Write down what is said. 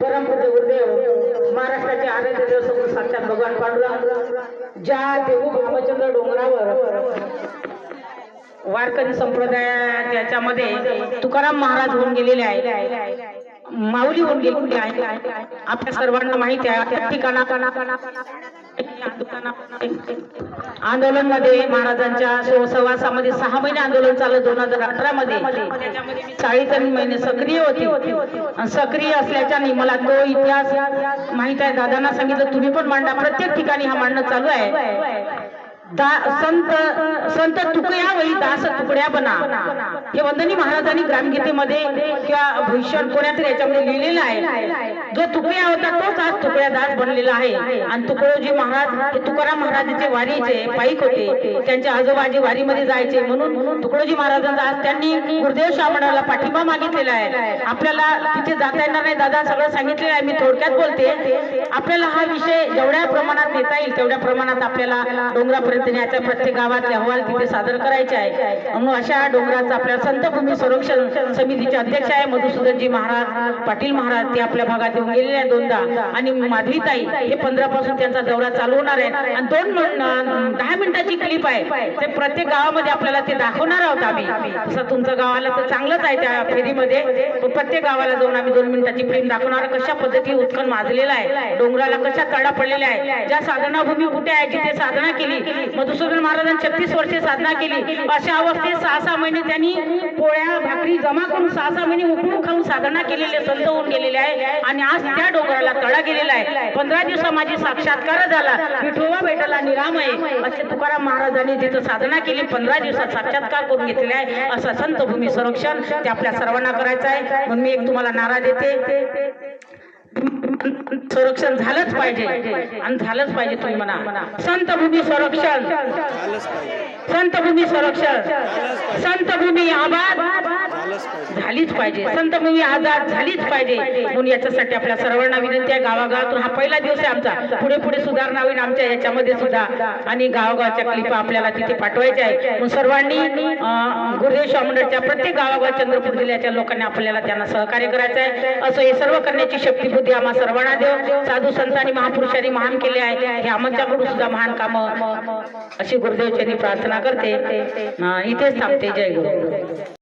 परमपूज्य गुरुदेव महाराष्ट्राचे आराध्य देव समोर साक्षात भगवान पांडुरंग ज्या देहू भामचंद्र डोंगरावर वारकरी संप्रदायाच्यामध्ये तुकाराम महाराज होऊन गेलेले आहे माऊली होऊन गेलेली आहे आपल्या सर्वांना माहिती आहे ठिकाणा आंदोलनमध्ये महाराजांच्या सहवासामध्ये सहा महिने आंदोलन चाललं दोन हजार अठरा मध्ये चाळीस महिने सक्रिय होती. सक्रिय असल्याच्याने मला तो इतिहास माहीत आहे. दादांना सांगितलं तुम्ही पण मांडा. प्रत्येक ठिकाणी हा मांडणं चालू आहे. संत संत तुकया वळी दास तुकड्या बना. हे वंदनी महाराजांनी ग्रामगीतेमध्ये किंवा भविष्य कोण्या तरी याच्यामध्ये लिहिलेलं आहे. जो तुकड्या होता तोच आज तुकड्या दास बनलेला आहे. आणि तुकडोजी महाराज हे तुकाराम महाराजांचे वारीचे पाईक होते. त्यांच्या आजोबाजी वारीमध्ये जायचे. म्हणून तुकडोजी महाराजांचा आज त्यांनी गुरुदेव शामणाला पाठिंबा मागितलेला आहे. आपल्याला तिथे जाता येणार नाही दादा. सगळं सांगितलेलं आहे. मी थोडक्यात बोलते. आपल्याला हा विषय जेवढ्या प्रमाणात नेता येईल तेवढ्या प्रमाणात आपल्याला डोंगरापर्यंत न्यायचा प्रत्येक गावातले अहवाल तिथे सादर करायचे आहे म्हणून अशा डोंगराचा आपल्या संतभूमी संरक्षण समितीचे अध्यक्ष आहे मधुसूदनजी महाराज पाटील महाराज ते आपल्या भागात येऊन गेलेले आहे दोनदा. आणि माधवीताई हे पंधरा पासून त्यांचा दौरा चालू होणार आहे. आणि दोन दहा मिनिटाची क्लिप आहे. ते प्रत्येक गावामध्ये आपल्याला ते दाखवणार आहोत आम्ही. तसं तुमचं गावाला तर चांगलंच आहे त्या फेरीमध्ये. प्रत्येक गावाला जाऊन आम्ही दोन मिनिटाची फिल्म दाखवणार. कशा पद्धती उत्खन माजलेला आहे डोंगराला कशा तडा पडलेल्या आहे ज्या साधनाभूमी कुठे आहे जिथे साधना केली मधुसूदन महाराजांनी छत्तीस वर्षे साधना केली. अशा अवस्थेत सहा सहा महिने त्यांनी पोळ्या भाकरी जमा करून सहा सहा महिने उकडून खाऊन साधना केलेले संत होऊन गेलेले आहे. आणि आज त्या डोंगराला तडा गेलेला आहे. पंधरा दिवसा माझी साक्षात्कार झाला. विठोबा भेटाला आहे. असे तुकाराम महाराजांनी जिथं साधना केली पंधरा दिवसात साक्षात्कार करून घेतलेला आहे. असं संत भूमी संरक्षण ते आपल्या सर्वांना करायचं आहे. म्हणून मी एक तुम्हाला नारा देते. संरक्षण झालंच पाहिजे. आणि झालंच पाहिजे तुम्ही म्हणा. संत भूमी संरक्षण. संत भूमी संरक्षण. संत भूमी आबाद. पाहिजे. संतभूमी आजाद झालीच पाहिजे. म्हणून याच्यासाठी आपल्या सर्वांना विनंती आहे गावागावातून हा पहिला दिवस आहे आमचा. पुढे पुढे सुधारणा होईल आमच्या याच्यामध्ये सुद्धा. आणि गावागावच्या क्लिपा आपल्याला तिथे पाठवायच्या आहे म्हणून सर्वांनी गुरुदेव शाह मंडळच्या प्रत्येक गावागाव चंद्रपूर जिल्ह्याच्या लोकांनी आपल्याला त्यांना सहकार्य करायचं आहे. असं हे सर्व करण्याची शक्ती बुद्धी आम्हा सर्वांना देव. साधू संतांनी महापुरुषांनी महान केले आहे. हे आमच्याकडून सुद्धा महान काम अशी गुरुदेवच्यांनी प्रार्थना करते. इथेच थांबते. जय गुरु